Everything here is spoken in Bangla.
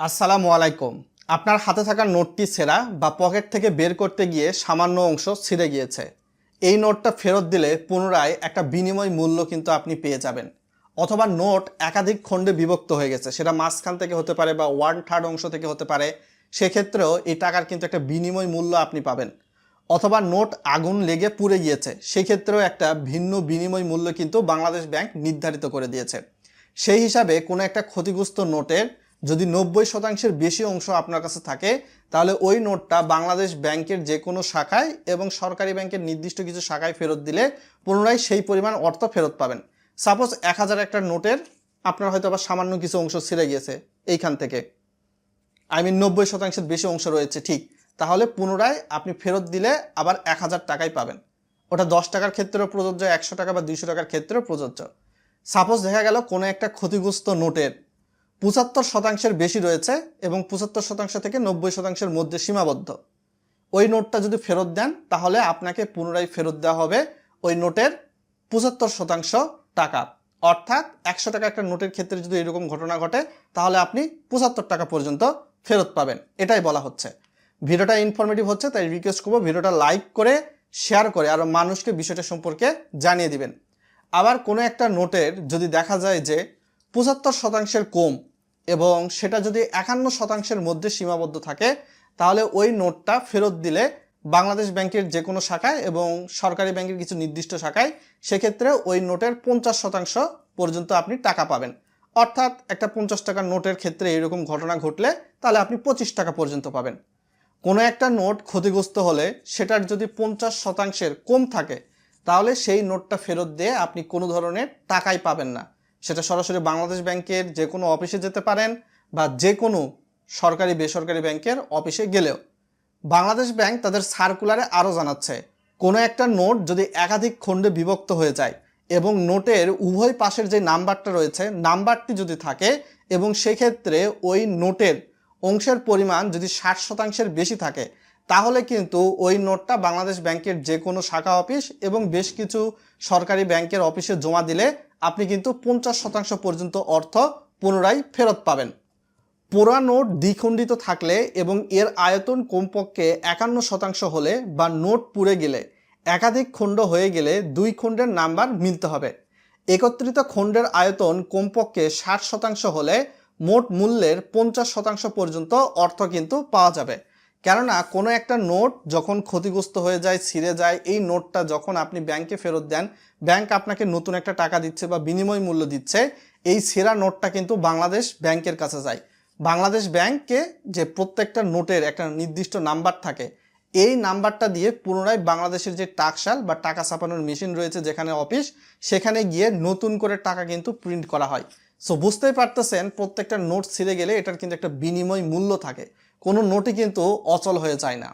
আসসালামু আলাইকুম। আপনার হাতে থাকা নোটটি ছেঁড়া বা পকেট থেকে বের করতে গিয়ে সামান্য অংশ ছিঁড়ে গিয়েছে। এই নোটটা ফেরত দিলে পুনরায় একটা বিনিময় মূল্য কিন্তু আপনি পেয়ে যাবেন। অথবা নোট একাধিক খণ্ডে বিভক্ত হয়ে গেছে, সেটা মাঝখান থেকে হতে পারে বা ওয়ান থার্ড অংশ থেকে হতে পারে। সেক্ষেত্রেও এই টাকার কিন্তু একটা বিনিময় মূল্য আপনি পাবেন। অথবা নোট আগুন লেগে পুড়ে গিয়েছে, সেক্ষেত্রেও একটা ভিন্ন বিনিময় মূল্য কিন্তু বাংলাদেশ ব্যাংক নির্ধারিত করে দিয়েছে। সেই হিসাবে কোনো একটা ক্ষতিগ্রস্ত নোটের যদি নব্বই শতাংশের বেশি অংশ আপনার কাছে থাকে, তাহলে ওই নোটটা বাংলাদেশ ব্যাংকের যে কোনো শাখায় এবং সরকারি ব্যাংকের নির্দিষ্ট কিছু শাখায় ফেরত দিলে পুনরায় সেই পরিমাণ অর্থ ফেরত পাবেন। সাপোজ এক হাজার একটা নোটের আপনার হয়তো আবার সামান্য কিছু অংশ ছিঁড়ে গিয়েছে এইখান থেকে। আই মিন নব্বই শতাংশের বেশি অংশ রয়েছে, ঠিক। তাহলে পুনরায় আপনি ফেরত দিলে আবার এক হাজার টাকাই পাবেন। ওটা দশ টাকার ক্ষেত্রেও প্রযোজ্য, একশো টাকা বা দুইশো টাকার ক্ষেত্রেও প্রযোজ্য। সাপোজ দেখা গেল কোনো একটা ক্ষতিগ্রস্ত নোটের পঁচাত্তর শতাংশের বেশি রয়েছে এবং পঁচাত্তর শতাংশ থেকে নব্বই শতাংশের মধ্যে সীমাবদ্ধ। ওই নোটটা যদি ফেরত দেন, তাহলে আপনাকে পুনরায় ফেরত দেওয়া হবে ওই নোটের পঁচাত্তর শতাংশ টাকা। অর্থাৎ একশো টাকা একটা নোটের ক্ষেত্রে যদি এরকম ঘটনা ঘটে, তাহলে আপনি পঁচাত্তর টাকা পর্যন্ত ফেরত পাবেন। এটাই বলা হচ্ছে। ভিডিওটা ইনফরমেটিভ হচ্ছে, তাই রিকোয়েস্ট করব ভিডিওটা লাইক করে শেয়ার করে আরও মানুষকে বিষয়টা সম্পর্কে জানিয়ে দিবেন। আবার কোনো একটা নোটের যদি দেখা যায় যে পঁচাত্তর শতাংশের কম এবং সেটা যদি একান্ন শতাংশের মধ্যে সীমাবদ্ধ থাকে, তাহলে ওই নোটটা ফেরত দিলে বাংলাদেশ ব্যাংকের যে কোনো শাখায় এবং সরকারি ব্যাংকের কিছু নির্দিষ্ট শাখায়, সেক্ষেত্রে ওই নোটের পঞ্চাশ শতাংশ পর্যন্ত আপনি টাকা পাবেন। অর্থাৎ একটা পঞ্চাশ টাকার নোটের ক্ষেত্রে এরকম ঘটনা ঘটলে, তাহলে আপনি পঁচিশ টাকা পর্যন্ত পাবেন। কোনো একটা নোট ক্ষতিগ্রস্ত হলে সেটার যদি পঞ্চাশ শতাংশের কম থাকে, তাহলে সেই নোটটা ফেরত দিয়ে আপনি কোনো ধরনের টাকাই পাবেন না। সেটা সরাসরি বাংলাদেশ ব্যাংকের যে কোনো অফিসে যেতে পারেন বা যে কোনো সরকারি, বেসরকারি ব্যাংকের অফিসে গেলেও। বাংলাদেশ ব্যাংক তাদের সার্কুলারে আরও জানাচ্ছে, কোনো একটা নোট যদি একাধিক খণ্ডে বিভক্ত হয়ে যায় এবং নোটের উভয় পাশের যে নাম্বারটা রয়েছে, নাম্বারটি যদি থাকে এবং সেক্ষেত্রে ওই নোটের অংশের পরিমাণ যদি ষাট শতাংশের বেশি থাকে তাহলে কিন্তু ওই নোটটা বাংলাদেশ ব্যাংকের যে কোনো শাখা অফিস এবং বেশ কিছু সরকারি ব্যাংকের অফিসে জমা দিলে আপনি কিন্তু পঞ্চাশ শতাংশ পর্যন্ত অর্থ পুনরায় ফেরত পাবেন। পোড়া নোট দ্বিখণ্ডিত থাকলে এবং এর আয়তন কমপক্ষে একান্ন শতাংশ হলে বা নোট পুড়ে গেলে একাধিক খণ্ড হয়ে গেলে দুই খণ্ডের নাম্বার মিলতে হবে। একত্রিত খণ্ডের আয়তন কমপক্ষে ষাট শতাংশ হলে মোট মূল্যের পঞ্চাশ শতাংশ পর্যন্ত অর্থ কিন্তু পাওয়া যাবে। কেননা কোনো একটা নোট যখন ক্ষতিগ্রস্ত হয়ে যায়, ছিঁড়ে যায়, এই নোটটা যখন আপনি ব্যাংকে ফেরত দেন ব্যাংক আপনাকে নতুন একটা টাকা দিচ্ছে বা বিনিময় মূল্য দিচ্ছে, এই সেরা নোটটা কিন্তু বাংলাদেশ ব্যাংকের কাছে যায়। বাংলাদেশ ব্যাংকে যে প্রত্যেকটা নোটের একটা নির্দিষ্ট নাম্বার থাকে, এই নাম্বারটা দিয়ে পুনরায় বাংলাদেশের যে টাকশাল বা টাকা ছাপানোর মেশিন রয়েছে যেখানে অফিস সেখানে গিয়ে নতুন করে টাকা কিন্তু প্রিন্ট করা হয়। সো বুঝতেই পারতেছেন প্রত্যেকটা নোট ছিঁড়ে গেলে এটার কিন্তু একটা বিনিময় মূল্য থাকে। কোনো নোটই কিন্তু অচল হয়ে যায় না।